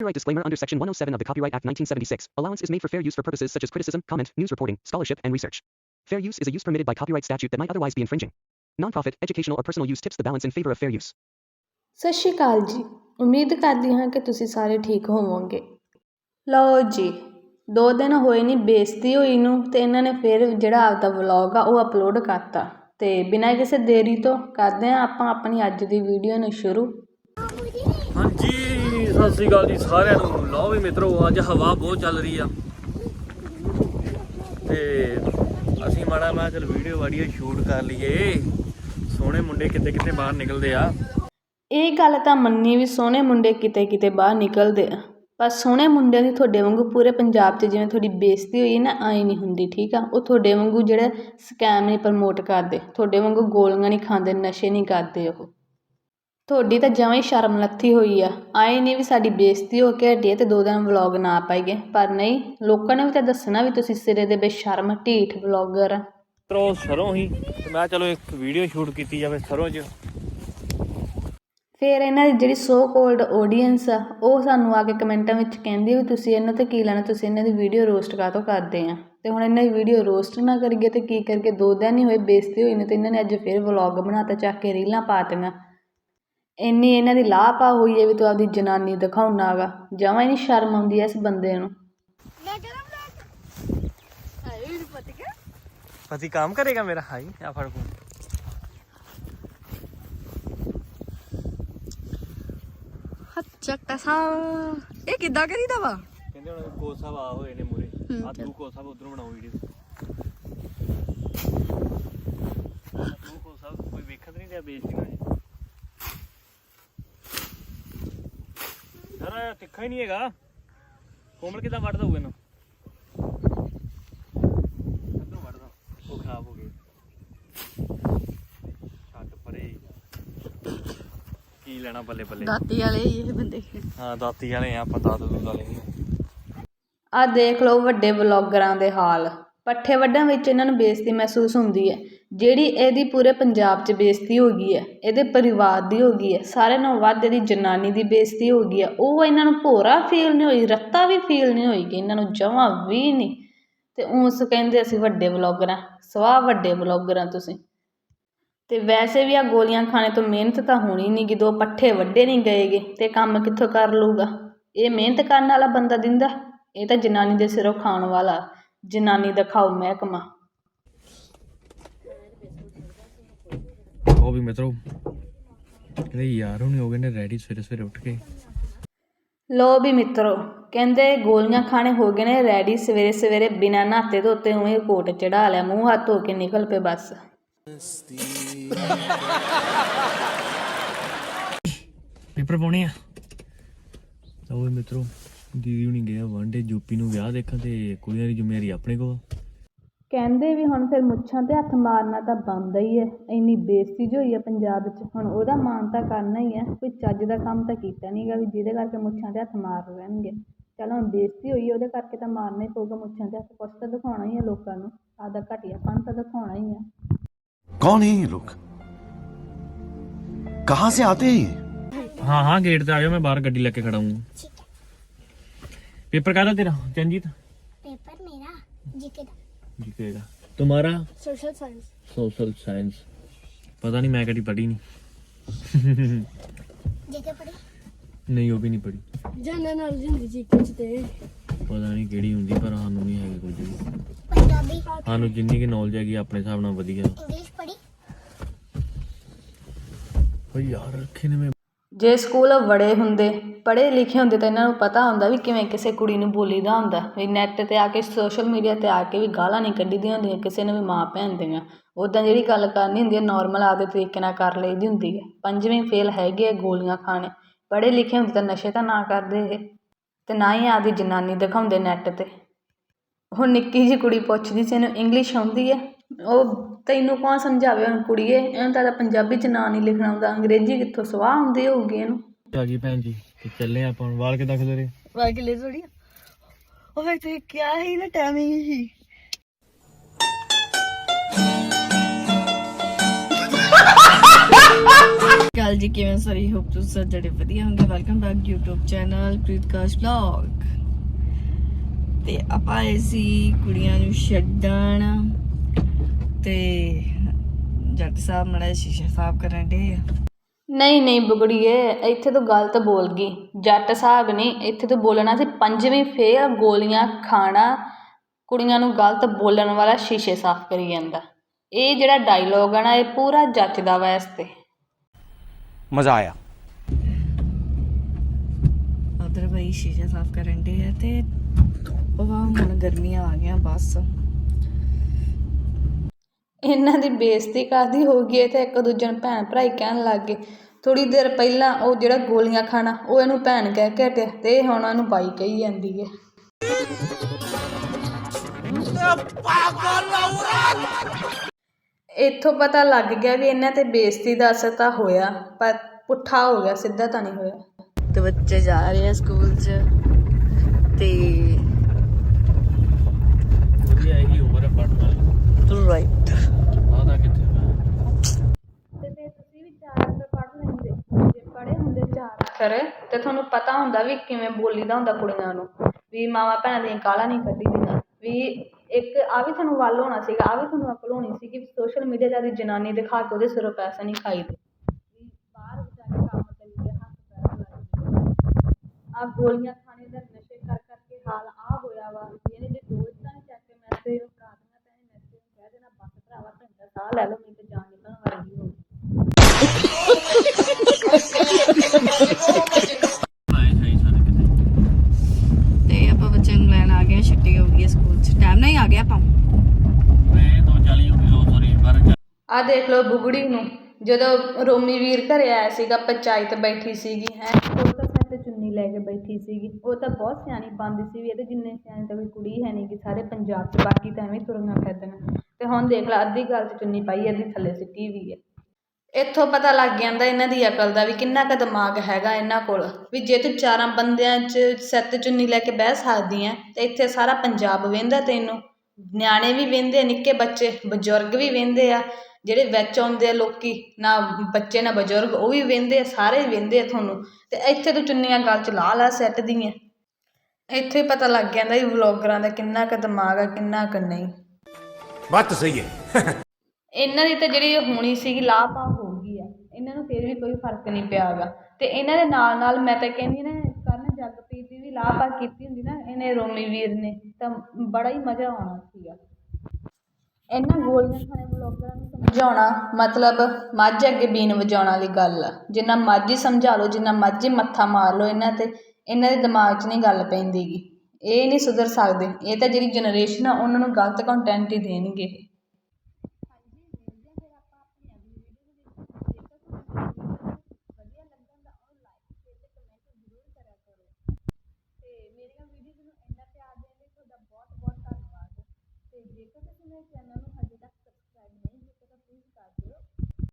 Copyright disclaimer under Section 107 of the Copyright Act 1976. Allowance is made for fair use for purposes such as criticism, comment, news reporting, scholarship, and research. Fair use is a use permitted by copyright statute that might otherwise be infringing. Nonprofit, educational, or personal use tips the balance in favor of fair use. ਸਤਿ ਸ਼੍ਰੀ ਅਕਾਲ ਜੀ ਉਮੀਦ ਕਰਦੀ ਹਾਂ ਕਿ ਤੁਸੀਂ ਸਾਰੇ ਠੀਕ ਹੋਵੋਗੇ ਲਓ ਜੀ ਦੋ ਦਿਨ ਹੋਏ ਨਹੀਂ ਬੇਇੱਜ਼ਤੀ ਹੋਈ ਨੂੰ ਤੇ ਇਹਨਾਂ ਨੇ ਫਿਰ ਜਿਹੜਾ ਆਪਦਾ ਵਲੌਗ ਆ ਉਹ ਅਪਲੋਡ ਕਰਤਾ ਤੇ ਬਿਨਾਂ ਕਿਸੇ ਦੇਰੀ ਤੋਂ ਕਰਦੇ ਹਾਂ ਆਪਾਂ ਆਪਣੀ ਅੱਜ ਦੀ ਵੀਡੀਓ ਨੂੰ ਸ਼ੁਰੂ ਹਾਂਜੀ ਸਤਿ ਸ੍ਰੀ ਅਕਾਲ ਜੀ ਸਾਰਿਆਂ ਨੂੰ। ਲਓ ਵੀ ਮਿੱਤਰੋ, ਅੱਜ ਹਵਾ ਬਹੁਤ ਚੱਲ ਰਹੀ ਆ। ਤੇ ਅਸੀਂ ਮਾੜਾ ਮੈਂ ਚਲ ਵੀਡੀਓ ਵਾਡੀਓ ਸ਼ੂਟ ਕਰ ਲਈਏ। ਸੋਹਣੇ ਮੁੰਡੇ ਕਿਤੇ ਕਿਤੇ ਬਾਹਰ ਨਿਕਲਦੇ ਆ। ਇਹ ਗੱਲ ਤਾਂ ਮੰਨੀ ਵੀ ਸੋਹਣੇ ਮੁੰਡੇ ਕਿਤੇ ਕਿਤੇ ਬਾਹਰ ਨਿਕਲਦੇ ਆ। ਪਰ ਸੋਹਣੇ ਮੁੰਡਿਆਂ ਦੀ ਤੁਹਾਡੇ ਵਾਂਗੂ ਪੂਰੇ ਪੰਜਾਬ 'ਚ ਜਿਵੇਂ ਤੁਹਾਡੀ ਬੇਇੱਜ਼ਤੀ ਹੋਈ ਨਾ ਆਈ ਨਹੀਂ ਹੁੰਦੀ, ਠੀਕ ਆ? ਉਹ ਤੁਹਾਡੇ ਵਾਂਗੂ ਜਿਹੜੇ ਸਕੈਮ ਨਹੀਂ ਪ੍ਰਮੋਟ ਕਰਦੇ, ਤੁਹਾਡੇ ਵਾਂਗੂ ਗੋਲੀਆਂ ਨਹੀਂ ਖਾਂਦੇ, ਨਸ਼ੇ ਨਹੀਂ ਕਰਦੇ ਉਹ। ਤੁਹਾਡੀ ਤਾਂ ਜਮਾਂ ਸ਼ਰਮ ਲੱਥੀ ਹੋਈ ਆ। ਆਏ ਨਹੀਂ ਵੀ ਸਾਡੀ ਬੇਇੱਜ਼ਤੀ ਹੋ ਕੇ ਹਟੀ ਤੇ ਦੋ ਦਿਨ ਵਲੌਗ ਨਾ ਪਾਈਏ। ਪਰ ਨਹੀਂ ਲੋਕਾਂ ਨੇ ਵੀ ਤਾਂ ਦੱਸਣਾ ਵੀ ਤੁਸੀਂ ਸਿਰੇ ਦੇ ਬੇਸ਼ਰਮ ਢੀਠ ਵਲੌਗਰ ਆ ਮਿੱਤਰੋ ਸਰੋਂ ਹੀ। ਤੇ ਮੈਂ ਚਲੋ ਇੱਕ ਵੀਡੀਓ ਸ਼ੂਟ ਕੀਤੀ ਜਾਵੇ ਸਰੋਂ 'ਚ। ਫਿਰ ਇਹਨਾਂ ਦੀ ਜਿਹੜੀ ਸੋ ਕੋਲਡ ਆਡੀਅנס ਆ ਉਹ ਸਾਨੂੰ ਆ ਕੇ ਕਮੈਂਟਾਂ ਵਿੱਚ ਕਹਿੰਦੀ ਵੀ ਤੁਸੀਂ ਇਹਨਾਂ ਤੇ ਕੀ ਲੈਣਾ ਤੁਸੀਂ ਇਹਨਾਂ ਦੀ ਵੀਡੀਓ ਰੋਸਟ ਕਾਹਤੋਂ ਕਰਦੇ ਆ? ਤੇ ਹੁਣ ਇਹਨਾਂ ਦੀ ਵੀਡੀਓ ਰੋਸਟ ਨਾ ਕਰੀਏ ਤੇ ਕੀ ਕਰਕੇ ਦੋ ਦਿਨ ਹੀ ਹੋਏ ਬੇਇੱਜ਼ਤੀ ਹੋਈ ਨੇ ਤੇ ਇਹਨਾਂ ਨੇ ਅੱਜ ਫਿਰ ਵਲੌਗ ਬਣਾਤਾ ਚੱਕ ਕੇ ਰੀਲਾਂ ਪਾਤੀਆਂ ਇੰਨੀ ਇਹਨਾਂ ਦੀ ਲਾਪਾ ਹੋਈ ਹੈ ਵੀ ਤੂੰ ਆਪਦੀ ਜਨਾਨੀ ਦਿਖਾਉਣਾ ਗਾ। ਜਮਾਂ ਹੀ ਨਹੀਂ ਸ਼ਰਮ ਆਉਂਦੀ ਐ ਇਸ ਬੰਦੇ ਨੂੰ। ਪਤੀ ਕੰਮ ਕਰੇਗਾ ਮੇਰਾ? ਹਾਈ ਆ ਫੜ ਫੋਨ। ਚੱਕਾ ਸਾ। ਇਹ ਕਿੱਦਾਂ ਕਰੀਦਾ ਵਾ? ਕਹਿੰਦੇ ਹੁਣ ਸਾਹਿਬ ਆ ਹੋਏ ਨੇ ਮੂਰੇ। ਆ ਤੂੰ ਸਾਹਿਬ ਉਧਰੋਂ ਬਣਾਓ ਵੀਡੀਓ। ਤੂੰ ਸਾਹਿਬ ਕੋਈ ਵੇਖਣ ਨਹੀਂ ਰਿਹਾ ਬੇਇੱਜ਼ਤੀ ਹੋਈ ਤਿੱਖਾ ਹੀ ਨਹੀਂ ਹੈਗਾ। ਕੋਮਲ ਕਿਦਾਂ ਵੱਢਦਾ ਹੋਊਗਾ ਇਹਨੂੰ? ਕਿੱਧਰੋਂ ਵੱਢਦਾ? ਉਹ ਖਰਾਬ ਹੋ ਗਏ ਛੱਡ ਪਰੇ। ਕੀ ਲੈਣਾ ਬੱਲੇ ਬੱਲੇ? ਦਾਤੀ ਵਾਲੇ ਇਹ ਬੰਦੇ। ਹਾਂ ਦਾਤੀ ਵਾਲੇ ਆ ਆਪਾਂ ਦਾਦ ਦੂਦ ਵਾਲੇ ਨਹੀਂ ਆਹ ਦੇਖ ਲਓ ਵੱਡੇ ਵਲੌਗਰਾਂ ਦੇ ਹਾਲ। ਪੱਠੇ ਵੱਢਣ ਵਿੱਚ ਇਹਨਾਂ ਨੂੰ ਬੇਇੱਜ਼ਤੀ ਮਹਿਸੂਸ ਹੁੰਦੀ ਹੈ। ਜਿਹੜੀ ਇਹਦੀ ਪੂਰੇ ਪੰਜਾਬ 'ਚ ਬੇਇੱਜ਼ਤੀ ਹੋ ਗਈ ਹੈ, ਇਹਦੇ ਪਰਿਵਾਰ ਦੀ ਹੋ ਗਈ ਹੈ, ਸਾਰਿਆਂ ਨਾਲੋਂ ਵੱਧ ਇਹਦੀ ਜਨਾਨੀ ਦੀ ਬੇਇੱਜ਼ਤੀ ਹੋ ਗਈ ਹੈ, ਉਹ ਇਹਨਾਂ ਨੂੰ ਭੋਰਾ ਫੀਲ ਨਹੀਂ ਹੋਈ, ਰੱਤਾ ਵੀ ਫੀਲ ਨਹੀਂ ਹੋਈ ਕਿ ਇਹਨਾਂ ਨੂੰ ਜਮਾਂ ਵੀ ਨਹੀਂ। ਅਤੇ ਉਸ ਕਹਿੰਦੇ ਅਸੀਂ ਵੱਡੇ ਬਲੌਗਰ ਹਾਂ ਸਵਾਹ ਵੱਡੇ ਬਲੌਗਰ ਹਾਂ ਤੁਸੀਂ। ਅਤੇ ਵੈਸੇ ਵੀ ਆ ਗੋਲੀਆਂ ਖਾਣੇ ਤੋਂ ਮਿਹਨਤ ਤਾਂ ਹੋਣੀ ਨਹੀਂ ਕਿ ਦੋ ਪੱਠੇ ਵੱਡੇ ਨਹੀਂ ਗਏਗੇ ਅਤੇ ਕੰਮ ਕਿੱਥੋਂ ਕਰ ਲੂਗਾ ਇਹ ਮਿਹਨਤ ਕਰਨ ਵਾਲਾ ਬੰਦਾ ਦਿੰਦਾ, ਇਹ ਤਾਂ ਜਨਾਨੀ ਦੇ ਸਿਰੋਂ ਖਾਣ ਵਾਲਾ, ਜਨਾਨੀ ਦਾ ਖਾਓ ਮਹਿਕਮਾ। ਉਹ ਵੀ ਮਿੱਤਰੋ। ਕਹਿੰਦੇ ਯਾਰ ਹੁਣੇ ਹੋ ਗਏ ਨੇ ਰੈਡੀ ਸਵੇਰੇ ਸਵੇਰੇ ਉੱਠ ਕੇ। ਲੋ ਵੀ ਮਿੱਤਰੋ ਕਹਿੰਦੇ ਗੋਲੀਆਂ ਖਾਣੇ ਹੋ ਗਏ ਨੇ ਰੈਡੀ ਸਵੇਰੇ ਸਵੇਰੇ ਬਿਨਾਂ ਨਹਾਤੇ ਧੋਤੇ ਉਵੇਂ ਕੋਟ ਚੜਾ ਲਿਆ ਮੂੰਹ ਹੱਥ ਧੋ ਕੇ ਨਿਕਲ ਪਏ ਬਸ। ਪੇਪਰ ਪਾਉਣੇ ਆ। ਤਾਂ ਉਹ ਮਿੱਤਰੋ ਦੀਦੀ ਹੁਣੀ ਗਿਆ ਵਨਡੇ ਯੂਪੀ ਨੂੰ ਵਿਆਹ ਦੇਖਣ ਤੇ ਕੁੜੀਆਂ ਦੀ ਜ਼ਿੰਮੇਵਾਰੀ ਆਪਣੇ ਕੋਲ ਕਹਿੰਦੇ ਵੀ ਹੁਣ ਫਿਰ ਮੁੱਛਾਂ ਤੇ ਹੱਥ ਮਾਰਨਾ ਤਾਂ ਬਣਦਾ ਹੀ ਹੈ ਇੰਨੀ ਬੇਇੱਜ਼ਤੀ ਜੋ ਹੋਈ ਹੈ ਪੰਜਾਬ 'ਚ ਹੁਣ ਉਹਦਾ ਮਾਣ ਤਾਂ ਕਰਨਾ ਹੀ ਹੈ ਕੋਈ ਚੱਜ ਦਾ ਕੰਮ ਤਾਂ ਕੀਤਾ ਨਹੀਂਗਾ ਵੀ ਜਿਹਦੇ ਕਰਕੇ ਮੁੱਛਾਂ ਤੇ ਹੱਥ ਮਾਰ ਰਹਿਣਗੇ ਚਲ ਹੁਣ ਬੇਇੱਜ਼ਤੀ ਹੋਈ ਹੈ ਉਹਦੇ ਕਰਕੇ ਤਾਂ ਮਾਰਨਾ ਹੀ ਪਊਗਾ ਮੁੱਛਾਂ ਤੇ ਹੱਥ ਕੁਛ ਤਾਂ ਦਿਖਾਉਣਾ ਹੀ ਹੈ ਲੋਕਾਂ ਨੂੰ ਆਦਾ ਘਟੀਆਪਨ ਤਾਂ ਦਿਖਾਉਣਾ ਹੀ ਹੈ कौन है ये लोग कहां से आते हैं ये ਹਾਂ ਹਾਂ ਗੇਟ ਤੇ ਆ ਜਾਓ ਮੈਂ ਬਾਹਰ ਗੱਡੀ ਲੈ ਕੇ ਖੜਾ ਹੂੰ पेपर काहदा तेरा चंजीत पेपर मेरा जीके का जीकेगा तुम्हारा सोशल साइंस सोशल साइंस पता नहीं मैं कभी पढ़ी नहीं जीके पढ़ी नहीं वो भी नहीं पढ़ी जनरल नॉलेज हिंदी जीके च ते ਪਤਾ ਨਹੀਂ ਕਿਹੜੀ ਹੁੰਦੀ ਪਰ ਸਾਨੂੰ ਨਹੀਂ ਹੈਗੀ ਕੁਝ ਵੀ पंजाबी ਸਾਨੂੰ ਜਿੰਨੀ ਕਿ ਨੌਲੇਜ ਹੈਗੀ ਆਪਣੇ ਹਿਸਾਬ ਨਾਲ ਵਧੀਆ इंग्लिश पढ़ी ਓ ਯਾਰ ਰੱਖੇ ਨੇ ਮੈਂ ਜੇ ਸਕੂਲ ਬੜੇ ਹੁੰਦੇ, ਪੜ੍ਹੇ ਲਿਖੇ ਹੁੰਦੇ ਤਾਂ ਇਹਨਾਂ ਨੂੰ ਪਤਾ ਹੁੰਦਾ ਵੀ ਕਿਵੇਂ ਕਿਸੇ ਕੁੜੀ ਨੂੰ ਬੋਲੀ ਦਾ ਹੁੰਦਾ। ਵੀ ਨੈੱਟ ਤੇ ਆ ਕੇ ਸੋਸ਼ਲ ਮੀਡੀਆ ਤੇ ਆ ਕੇ ਵੀ ਗਾਲਾਂ ਨਹੀਂ ਕੱਢੀ ਦੀਆਂ ਹੁੰਦੀਆਂ, ਕਿਸੇ ਨੂੰ ਵੀ ਮਾਂ ਭੈਣ ਦੀਆਂ। ਉੱਦਾਂ ਜਿਹੜੀ ਗੱਲ ਕਰਨੀ ਹੁੰਦੀ ਹੈ ਨੋਰਮਲ ਆਪਦੇ ਤਰੀਕੇ ਨਾਲ ਕਰ ਲਈਦੀ ਹੁੰਦੀ ਹੈ। ਪੰਜਵੀਂ ਫੇਲ ਹੈਗੇ ਆ ਗੋਲੀਆਂ ਖਾਣੇ। ਪੜ੍ਹੇ ਲਿਖੇ ਹੁੰਦੇ ਤਾਂ ਨਸ਼ੇ ਤਾਂ ਨਾ ਕਰਦੇ ਇਹ। ਅਤੇ ਨਾ ਹੀ ਆਪਦੀ ਜਨਾਨੀ ਦਿਖਾਉਂਦੇ ਨੈੱਟ ਤੇ। ਹੁਣ ਨਿੱਕੀ ਜਿਹੀ ਕੁੜੀ ਪੁੱਛਦੀ ਸੀ, ਇਹਨੂੰ ਇੰਗਲਿਸ਼ ਆਉਂਦੀ ਹੈ? ਉਹ ਤੈਨੂੰ ਕੌਣ ਸਮਝਾਵੇ ਹੁਣ ਕੁੜੀਏ? ਇਹਨੂੰ ਤਾਂ ਪੰਜਾਬੀ ਚ ਨਾਂ ਨਹੀਂ ਲਿਖਣਾ ਆਉਂਦਾ। ਅੰਗਰੇਜ਼ੀ ਕਿੱਥੋਂ ਸਵਾਹ ਹੁੰਦੀ ਹੋਊਗੀ ਇਹਨੂੰ? ਆ ਗਈ ਭੈਣ ਜੀ ਤੇ ਚੱਲੇ ਆਪਾਂ ਹੁਣ। ਵਾਲ ਕਿਦਾਂ ਖਿਲਰੇ ਵਾਹ ਲੈ ਥੋੜੀ ਓਏ ਤੇ ਕਿਆ ਹੀ ਨਾ ਟਾਈਮਿੰਗ ਹੀ ਅਕਾਲ ਜੀ ਕਿਵੇਂ ਸਾਰੇ? ਹੋਪ ਤੁਸੀਂ ਸਾਰੇ ਜਿਹੜੇ ਵਧੀਆ ਹੋਣਗੇ। Welcome back YouTube channel Preetkash vlog ਤੇ ਆਪਾਂ ਆਏ ਸੀ ਕੁੜੀਆਂ ਨੂੰ ਛੱਡਣ। ਤੇ ਜੱਟ ਸਾਹਿਬ ਮੜਾ ਸ਼ੀਸ਼ਾ ਸਾਫ਼ ਕਰਨ ਦੇ ਨਹੀਂ ਨਹੀਂ ਬੁਗੜੀਏ ਇੱਥੇ ਤੂੰ ਗਲਤ ਬੋਲ ਗਈ। ਜੱਟ ਸਾਹਿਬ ਨੇ ਇੱਥੇ ਤੂੰ ਬੋਲਣਾ ਸੀ ਪੰਜਵੀਂ ਫੇਰ ਗੋਲੀਆਂ ਖਾਣਾ ਕੁੜੀਆਂ ਨੂੰ ਗਲਤ ਬੋਲਣ ਵਾਲਾ ਸ਼ੀਸ਼ੇ ਸਾਫ਼ ਕਰੀ ਜਾਂਦਾ। ਇਹ ਜਿਹੜਾ ਡਾਇਲੋਗ ਆ ਨਾ ਇਹ ਪੂਰਾ ਜੱਚਦਾ ਵਾ ਇਸ ਮਜ਼ਾ ਆਇਆ। ਉਧਰ ਬਈ ਸ਼ੀਸ਼ਾ ਸਾਫ਼ ਕਰਨ ਦੇ ਤੇ ਉਹ ਹੁਣ ਗਰਮੀਆਂ ਆ ਗਈਆਂ ਬਸ। ਇਹਨਾਂ ਦੀ ਬੇਇੱਜ਼ਤੀ ਕਾਦੀ ਹੋ ਗਈ ਹੈ? ਤੇ ਇੱਕ ਦੂਜੇ ਨੂੰ ਭੈਣ ਭਰਾਈ ਕਹਿਣ ਲੱਗ ਗਏ। ਥੋੜੀ ਦੇਰ ਪਹਿਲਾਂ ਉਹ ਜਿਹੜਾ ਗੋਲੀਆਂ ਖਾਣਾ, ਉਹ ਇਹਨੂੰ ਭੈਣ ਕਹਿ ਕੇ ਹਟਿਆ ਤੇ ਇਹ ਹੁਣ ਉਹਨੂੰ ਬਾਈ ਕਹੀ ਜਾਂਦੀ ਹੈ। ਇੱਥੋਂ ਪਤਾ ਲੱਗ ਗਿਆ ਵੀ ਇਹਨਾਂ ਤੇ ਬੇਇੱਜ਼ਤੀ ਦਾ ਅਸਰ ਤਾਂ ਹੋਇਆ, ਪਰ ਪੁੱਠਾ ਹੋ ਗਿਆ, ਸਿੱਧਾ ਤਾਂ ਨਹੀਂ ਹੋਇਆ। ਤੇ ਬੱਚੇ ਜਾ ਰਹੇ ਆ ਸਕੂਲ 'ਚ ਤੇ ਵਧੀਆ ਇਹੀ ਉਮਰ ਹੈ ਪੜ੍ਹਨ ਵਾਲੀ ਰਾਈਟ ਆਦਾ ਕਿੱਥੇ ਮੈਂ ਤੇ ਫਿਰ ਤੁਸੀਂ ਵੀ ਚਾਰ ਅੱਖਰ ਪੜ੍ਹ ਲੈਂਦੇ ਜੇ ਪੜ੍ਹੇ ਹੁੰਦੇ ਚਾਰ ਅੱਖਰ ਤੇ ਤੁਹਾਨੂੰ ਪਤਾ ਹੁੰਦਾ ਵੀ ਕਿਵੇਂ ਬੋਲੀਦਾ ਹੁੰਦਾ ਕੁੜੀਆਂ ਨੂੰ। ਵੀ ਮਾਵਾਂ ਭੈਣਾਂ ਦੀਆਂ ਕਾਲਾਂ ਨਹੀਂ ਕੱਢੀਦੀਆਂ। ਵੀ ਇੱਕ ਆਹ ਵੀ ਤੁਹਾਨੂੰ ਵੱਲ ਹੋਣਾ ਸੀਗਾ, ਆਹ ਵੀ ਤੁਹਾਨੂੰ ਅਕਲ ਹੋਣੀ ਸੀ ਕਿ ਸੋਸ਼ਲ ਮੀਡੀਆ ਤੇ ਆਦੀ ਜਨਾਨੀ ਦਿਖਾ ਕੇ ਉਹਦੇ ਸਿਰੋਂ ਪੈਸੇ ਨਹੀਂ ਖਾਈਦੇ। ਵੀ ਬਾਹਰ ਜਾ ਕੇ ਕੰਮ ਕਰੀਦੇ, ਹੱਥ ਪੈਰ ਲਾਈਦੇ ਆ ਗੋਲੀਆਂ ਖਾਣੇ ਦਾ ਨਸ਼ੇ ਕਰ ਕਰਕੇ ਹਾਲ ਆ ਹੋਇਆ ਵਾ ਵੀ ਇਹਨੇ ਜੇ ਦੋ ਇਦਾਂ ਨਹੀਂ ਚੱਕ ਕੇ ਮੈਸੇਜ ਕਰਾ ਦੇਣਾ ਤਾਂ ਇਹਨੇ ਮੈਸੇਜ ਨੂੰ ਕਹਿ ਦੇਣਾ ਬਸ ਭਰਾਵਾ ਘੰਟਾ ਸਾਹ ਲੈ ਲਓ ਨਹੀਂ ਤੇ ਜਾਨ ਨਿਕਲਣ ਵਾਲੀ ਹੋ ਆਏ ਸਾਈ ਸਾਰੇ ਕਿਤੇ ਤੇ ਆਪਾਂ ਬੱਚਿਆਂ ਨੂੰ ਲੈਣ ਆ ਗਏ ਆ ਛੁੱਟੀ ਹੋ ਗਈ ਹੈ ਸਕੂਲ 'ਚ ਟਾਈਮ ਨਾਲ ਹੀ ਆ ਗਿਆ ਆਪਾਂ ਮੈਂ ਤੋਂ 40 ਹੋ ਗਏ ਉਹ ਸੌਰੀ 12 ਆ ਦੇਖ ਲਓ ਬੁਗੜੀ ਨੂੰ ਜਦੋਂ ਰੋਮੀ ਵੀਰ ਘਰੇ ਆਇਆ ਸੀਗਾ ਪੰਚਾਇਤ ਬੈਠੀ ਸੀਗੀ ਹੈ। ਉਹ ਤਾਂ ਸਿਰ ਤੇ ਚੁੰਨੀ ਲੈ ਕੇ ਬੈਠੀ ਸੀਗੀ। ਉਹ ਤਾਂ ਬਹੁਤ ਸਿਆਣੀ ਬੰਦੀ ਸੀ ਵੀ ਇਹਦੇ ਜਿੰਨੇ ਸਿਆਣੀ ਤਾਂ ਕੋਈ ਕੁੜੀ ਹੈ ਨਹੀਂ ਕਿ ਸਾਰੇ ਪੰਜਾਬ 'ਚ ਬਾਕੀ ਤਾਂ ਐਵੇਂ ਤੁਰੀਆਂ ਫਿਰਦੀਆਂ। ਤੇ ਹੁਣ ਦੇਖ ਲੈ ਅੱਧੀ ਗੱਲ 'ਚ ਚੁੰਨੀ ਪਾਈ ਅੱਧੀ ਥੱਲੇ ਸਿੱਟੀ ਵੀ ਹੈ ਇੱਥੋਂ ਪਤਾ ਲੱਗ ਜਾਂਦਾ ਇਹਨਾਂ ਦੀ ਅਕਲ ਦਾ ਵੀ ਕਿੰਨਾ ਕੁ ਦਿਮਾਗ ਹੈਗਾ ਇਹਨਾਂ ਕੋਲ। ਵੀ ਜੇ ਤੂੰ ਚਾਰਾਂ ਬੰਦਿਆਂ 'ਚ ਸਿਰ ਤੇ ਚੁੰਨੀ ਲੈ ਕੇ ਬਹਿ ਸਕਦੀ ਐ ਤੇ ਇੱਥੇ ਸਾਰਾ ਪੰਜਾਬ ਵਹਿੰਦਾ ਤੈਨੂੰ। ਨਿਆਣੇ ਵੀ ਵਹਿੰਦੇ ਨਿੱਕੇ ਬੱਚੇ ਬਜ਼ੁਰਗ ਵੀ ਵਹਿੰਦੇ ਆ। ਜਿਹੜੇ ਵਿੱਚ ਆਉਂਦੇ ਆ ਲੋਕ ਨਾ ਬੱਚੇ ਨਾ ਬਜ਼ੁਰਗ ਉਹ ਵੀ ਵਹਿੰਦੇ ਆ ਸਾਰੇ ਵਹਿੰਦੇ ਆ ਤੁਹਾਨੂੰ। ਅਤੇ ਇੱਥੇ ਤੂੰ ਚੁੰਨੀਆਂ ਗਲ 'ਚ ਲਾ ਲਾ ਸਿੱਟ ਦੀਆਂ। ਇੱਥੇ ਪਤਾ ਲੱਗ ਜਾਂਦਾ ਵੀ ਵਲੋਗਰਾਂ ਦਾ ਕਿੰਨਾ ਕੁ ਦਿਮਾਗ ਆ ਕਿੰਨਾ ਕੁ ਨਹੀਂ। ਬੱਤ ਸਹੀ ਹੈ। ਇਹਨਾਂ ਦੀ ਤਾਂ ਜਿਹੜੀ ਹੋਣੀ ਸੀਗੀ ਲਾਪਾਹ ਹੋ ਗਈ ਆ। ਇਹਨਾਂ ਨੂੰ ਫੇਰ ਵੀ ਕੋਈ ਫ਼ਰਕ ਨਹੀਂ ਪਿਆਗਾ। ਤੇ ਇਹਨਾਂ ਦੇ ਨਾਲ ਨਾਲ ਮੈਂ ਤਾਂ ਕਹਿੰਦੀ ਨਾ ਕਰਨ ਜਗਪ੍ਰੀਤ ਦੀ ਵੀ ਲਾਪਾਹ ਕੀਤੀ ਹੁੰਦੀ ਨਾ ਇਹਨੇ ਰੋਮੀ ਵੀਰ ਨੇ ਤਾਂ ਬੜਾ ਹੀ ਮਜ਼ਾ ਆਉਣਾ ਸੀਗਾ। ਇਹਨਾਂ ਗੋਲੀਆਂ ਖਾਣੇ ਬਲੌਗਰਾਂ ਨੂੰ ਸਮਝਾਉਣਾ ਮਤਲਬ ਮੱਝ ਅੱਗੇ ਬੀਨ ਵਜਾਉਣ ਵਾਲੀ ਗੱਲ ਆ। ਜਿੰਨਾ ਮਰਜ਼ੀ ਸਮਝਾ ਲਓ, ਜਿੰਨਾ ਮਰਜ਼ੀ ਮੱਥਾ ਮਾਰ ਲਓ, ਇਹਨਾਂ ਤੇ, ਇਹਨਾਂ ਦੇ ਦਿਮਾਗ 'ਚ ਨਹੀਂ ਗੱਲ ਪੈਂਦੀ ਗੀ। ਇਹ ਨਹੀਂ ਸੁਧਰ ਸਕਦੇ। ਇਹ ਤਾਂ ਜਿਹੜੀ ਜਨਰੇਸ਼ਨ ਆ, ਉਹਨਾਂ ਨੂੰ ਗਲਤ ਕੰਟੈਂਟ ਹੀ ਦੇਣਗੇ ਇਹ। ಬಿಸಿನೆಸ್ ಅನ್ನೋದು